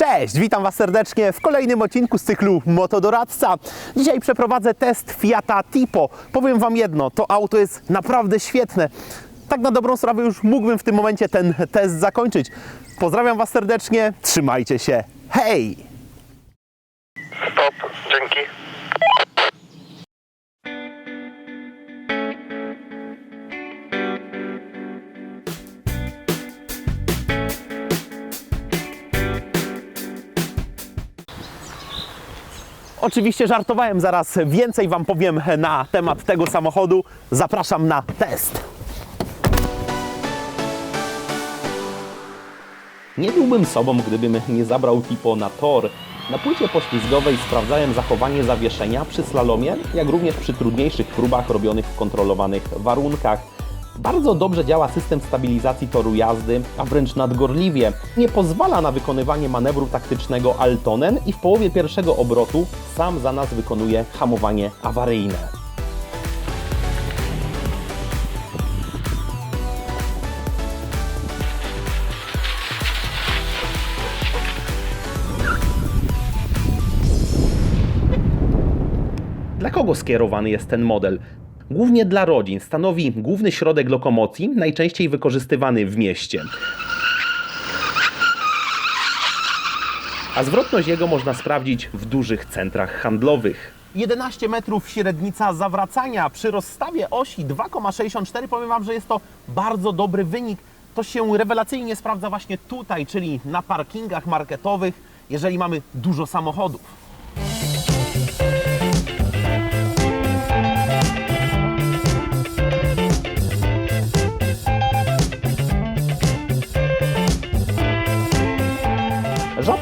Cześć, witam Was serdecznie w kolejnym odcinku z cyklu Motodoradca. Dzisiaj przeprowadzę test Fiata Tipo. Powiem Wam jedno, to auto jest naprawdę świetne. Tak na dobrą sprawę już mógłbym w tym momencie ten test zakończyć. Pozdrawiam Was serdecznie, trzymajcie się, hej! Stop, dzięki. Oczywiście żartowałem, zaraz więcej Wam powiem na temat tego samochodu. Zapraszam na test. Nie byłbym sobą, gdybym nie zabrał Tipo na tor. Na płycie poślizgowej sprawdzałem zachowanie zawieszenia przy slalomie, jak również przy trudniejszych próbach robionych w kontrolowanych warunkach. Bardzo dobrze działa system stabilizacji toru jazdy, a wręcz nadgorliwie. Nie pozwala na wykonywanie manewru taktycznego Altonen i w połowie pierwszego obrotu sam za nas wykonuje hamowanie awaryjne. Dla kogo skierowany jest ten model? Głównie dla rodzin. Stanowi główny środek lokomocji, najczęściej wykorzystywany w mieście. A zwrotność jego można sprawdzić w dużych centrach handlowych. 11 metrów średnica zawracania przy rozstawie osi 2,64. Powiem Wam, że jest to bardzo dobry wynik. To się rewelacyjnie sprawdza właśnie tutaj, czyli na parkingach marketowych, jeżeli mamy dużo samochodów.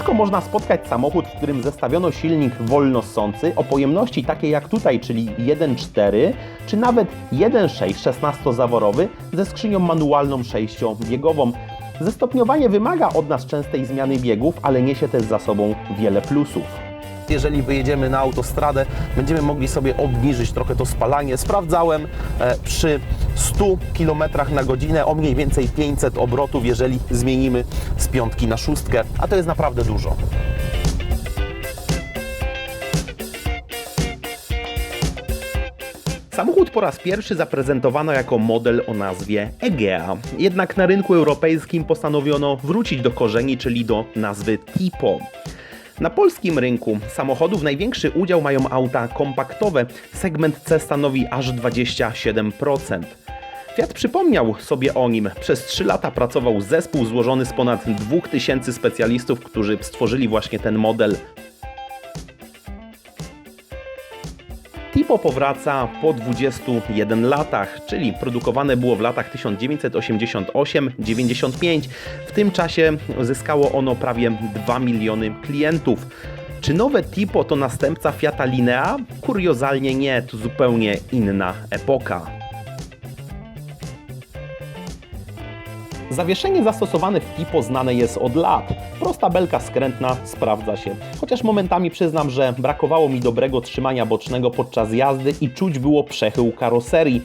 Rzadko można spotkać samochód, w którym zestawiono silnik wolnossący o pojemności takiej jak tutaj, czyli 1.4 czy nawet 1.6 16-zaworowy ze skrzynią manualną 6-biegową. Zestopniowanie wymaga od nas częstej zmiany biegów, ale niesie też za sobą wiele plusów. Jeżeli wyjedziemy na autostradę, będziemy mogli sobie obniżyć trochę to spalanie. Sprawdzałem e, przy 100 km na godzinę o mniej więcej 500 obrotów, jeżeli zmienimy z piątki na szóstkę, a to jest naprawdę dużo. Samochód po raz pierwszy zaprezentowano jako model o nazwie Egea. Jednak na rynku europejskim postanowiono wrócić do korzeni, czyli do nazwy Tipo. Na polskim rynku samochodów największy udział mają auta kompaktowe. Segment C stanowi aż 27%. Fiat przypomniał sobie o nim. Przez 3 lata pracował zespół złożony z ponad 2000 specjalistów, którzy stworzyli właśnie ten model Tipo powraca po 21 latach, czyli produkowane było w latach 1988-95. W tym czasie zyskało ono prawie 2 miliony klientów. Czy nowe Tipo to następca Fiata Linea? Kuriozalnie nie, to zupełnie inna epoka. Zawieszenie zastosowane w Tipo znane jest od lat. Prosta belka skrętna sprawdza się. Chociaż momentami przyznam, że brakowało mi dobrego trzymania bocznego podczas jazdy i czuć było przechył karoserii.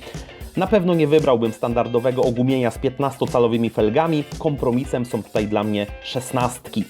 Na pewno nie wybrałbym standardowego ogumienia z 15-calowymi felgami. Kompromisem są tutaj dla mnie szesnastki.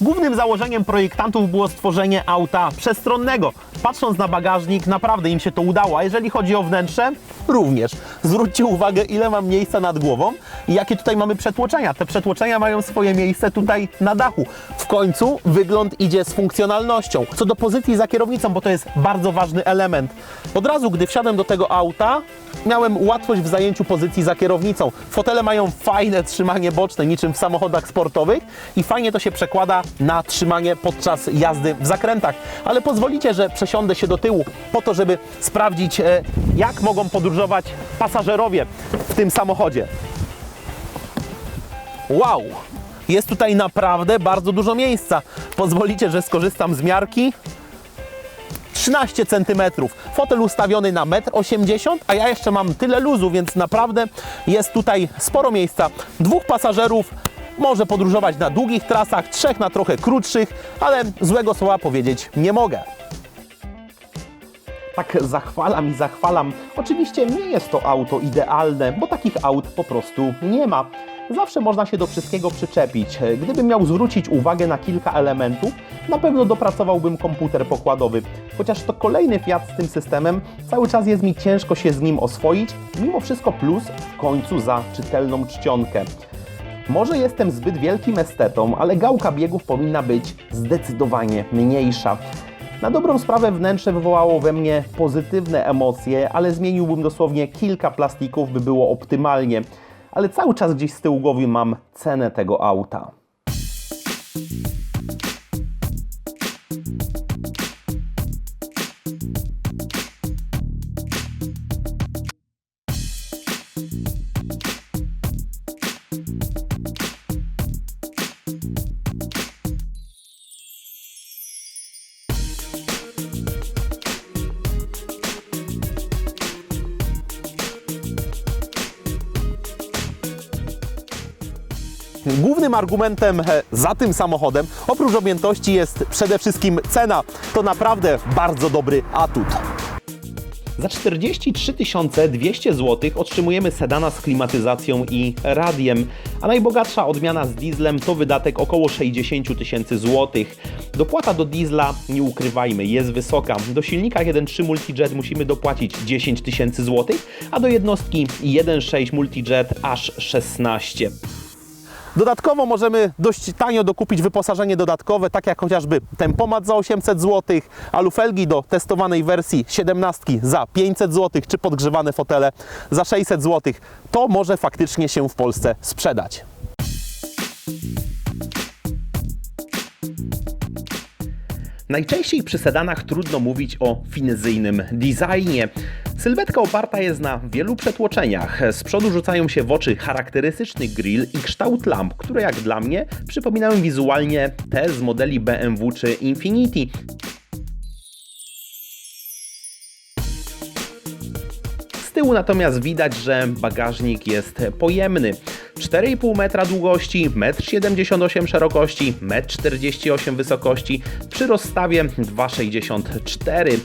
Głównym założeniem projektantów było stworzenie auta przestronnego. Patrząc na bagażnik, naprawdę im się to udało. A jeżeli chodzi o wnętrze, również. Zwróćcie uwagę, ile mam miejsca nad głową i jakie tutaj mamy przetłoczenia. Te przetłoczenia mają swoje miejsce tutaj na dachu. W końcu wygląd idzie z funkcjonalnością. Co do pozycji za kierownicą, bo to jest bardzo ważny element. Od razu, gdy wsiadłem do tego auta, miałem łatwość w zajęciu pozycji za kierownicą. Fotele mają fajne trzymanie boczne, niczym w samochodach sportowych i fajnie to się przekłada na trzymanie podczas jazdy w zakrętach. Ale pozwolicie, że przesiądę się do tyłu po to, żeby sprawdzić, e, jak mogą podróżować pasażerowie w tym samochodzie. Wow! Jest tutaj naprawdę bardzo dużo miejsca. Pozwolicie, że skorzystam z miarki. 13 cm. Fotel ustawiony na 1,80 m, a ja jeszcze mam tyle luzu, więc naprawdę jest tutaj sporo miejsca. Dwóch pasażerów może podróżować na długich trasach, trzech na trochę krótszych, ale złego słowa powiedzieć nie mogę. Tak zachwalam i zachwalam. Oczywiście nie jest to auto idealne, bo takich aut po prostu nie ma. zawsze można się do wszystkiego przyczepić. Gdybym miał zwrócić uwagę na kilka elementów, na pewno dopracowałbym komputer pokładowy. Chociaż to kolejny Fiat z tym systemem, cały czas jest mi ciężko się z nim oswoić. Mimo wszystko plus w końcu za czytelną czcionkę. Może jestem zbyt wielkim estetą, ale gałka biegów powinna być zdecydowanie mniejsza. Na dobrą sprawę wnętrze wywołało we mnie pozytywne emocje, ale zmieniłbym dosłownie kilka plastików, by było optymalnie. Ale cały czas gdzieś z tyłu głowy mam cenę tego auta. Głównym argumentem e, za tym samochodem, oprócz objętości, jest przede wszystkim cena. To naprawdę bardzo dobry atut. Za 43 200 zł otrzymujemy sedana z klimatyzacją i radiem, a najbogatsza odmiana z dieslem to wydatek około 60 tysięcy złotych. Dopłata do diesla, nie ukrywajmy, jest wysoka. Do silnika 1.3 Multijet musimy dopłacić 10 tysięcy złotych, a do jednostki 1.6 Multijet aż 16. Dodatkowo możemy dość tanio dokupić wyposażenie dodatkowe, tak jak chociażby tempomat za 800 zł, alufelgi do testowanej wersji 17 za 500 zł, czy podgrzewane fotele za 600 zł. To może faktycznie się w Polsce sprzedać. Najczęściej przy sedanach trudno mówić o finezyjnym designie. Sylwetka oparta jest na wielu przetłoczeniach. Z przodu rzucają się w oczy charakterystyczny grill i kształt lamp, które jak dla mnie przypominają wizualnie te z modeli BMW czy Infiniti. Z tyłu natomiast widać, że bagażnik jest pojemny. 4,5 metra długości, 1,78 m szerokości, 1,48 m wysokości, przy rozstawie 2,64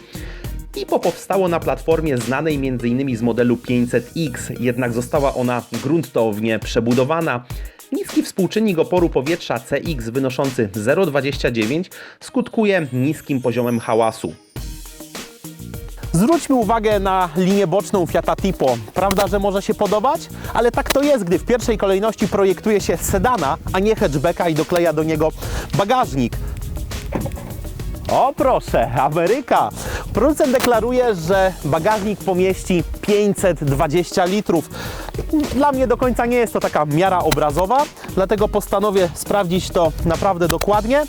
Tipo powstało na platformie znanej m.in. z modelu 500X, jednak została ona gruntownie przebudowana. Niski współczynnik oporu powietrza CX wynoszący 0,29 skutkuje niskim poziomem hałasu. Zwróćmy uwagę na linię boczną Fiata Tipo. Prawda, że może się podobać? Ale tak to jest, gdy w pierwszej kolejności projektuje się sedana, a nie hatchbacka i dokleja do niego bagażnik. O proszę, Ameryka! Producent deklaruje, że bagażnik pomieści 520 litrów. Dla mnie do końca nie jest to taka miara obrazowa, dlatego postanowię sprawdzić to naprawdę dokładnie.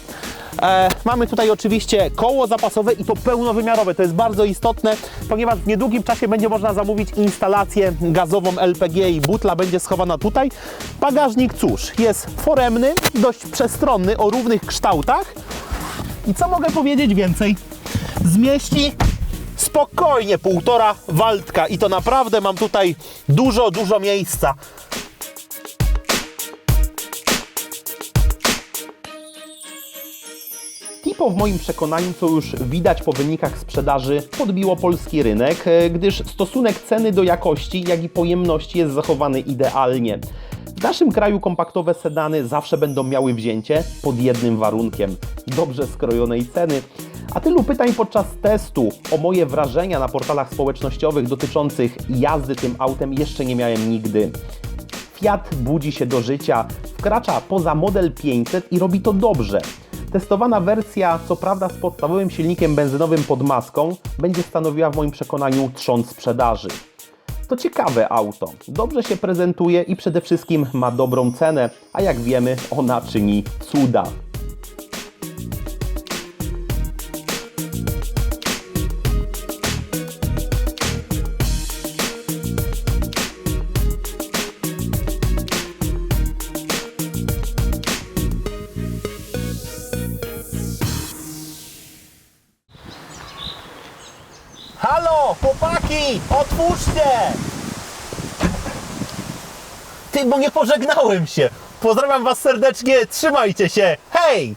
E, mamy tutaj oczywiście koło zapasowe i to pełnowymiarowe. To jest bardzo istotne, ponieważ w niedługim czasie będzie można zamówić instalację gazową LPG i butla będzie schowana tutaj. Bagażnik, cóż, jest foremny, dość przestronny, o równych kształtach. I co mogę powiedzieć więcej? Zmieści spokojnie półtora waldka i to naprawdę mam tutaj dużo, dużo miejsca. Tipo w moim przekonaniu, co już widać po wynikach sprzedaży, podbiło polski rynek, e, gdyż stosunek ceny do jakości, jak i pojemności jest zachowany idealnie. W naszym kraju kompaktowe sedany zawsze będą miały wzięcie pod jednym warunkiem dobrze skrojonej ceny. A tylu pytań podczas testu o moje wrażenia na portalach społecznościowych dotyczących jazdy tym autem jeszcze nie miałem nigdy. Fiat budzi się do życia, wkracza poza model 500 i robi to dobrze. Testowana wersja, co prawda z podstawowym silnikiem benzynowym pod maską, będzie stanowiła w moim przekonaniu trząs sprzedaży. To ciekawe auto, dobrze się prezentuje i przede wszystkim ma dobrą cenę, a jak wiemy, ona czyni cuda. Halo, chłopaki, otwórzcie! Ty, bo nie pożegnałem się. Pozdrawiam was serdecznie, trzymajcie się. Hej!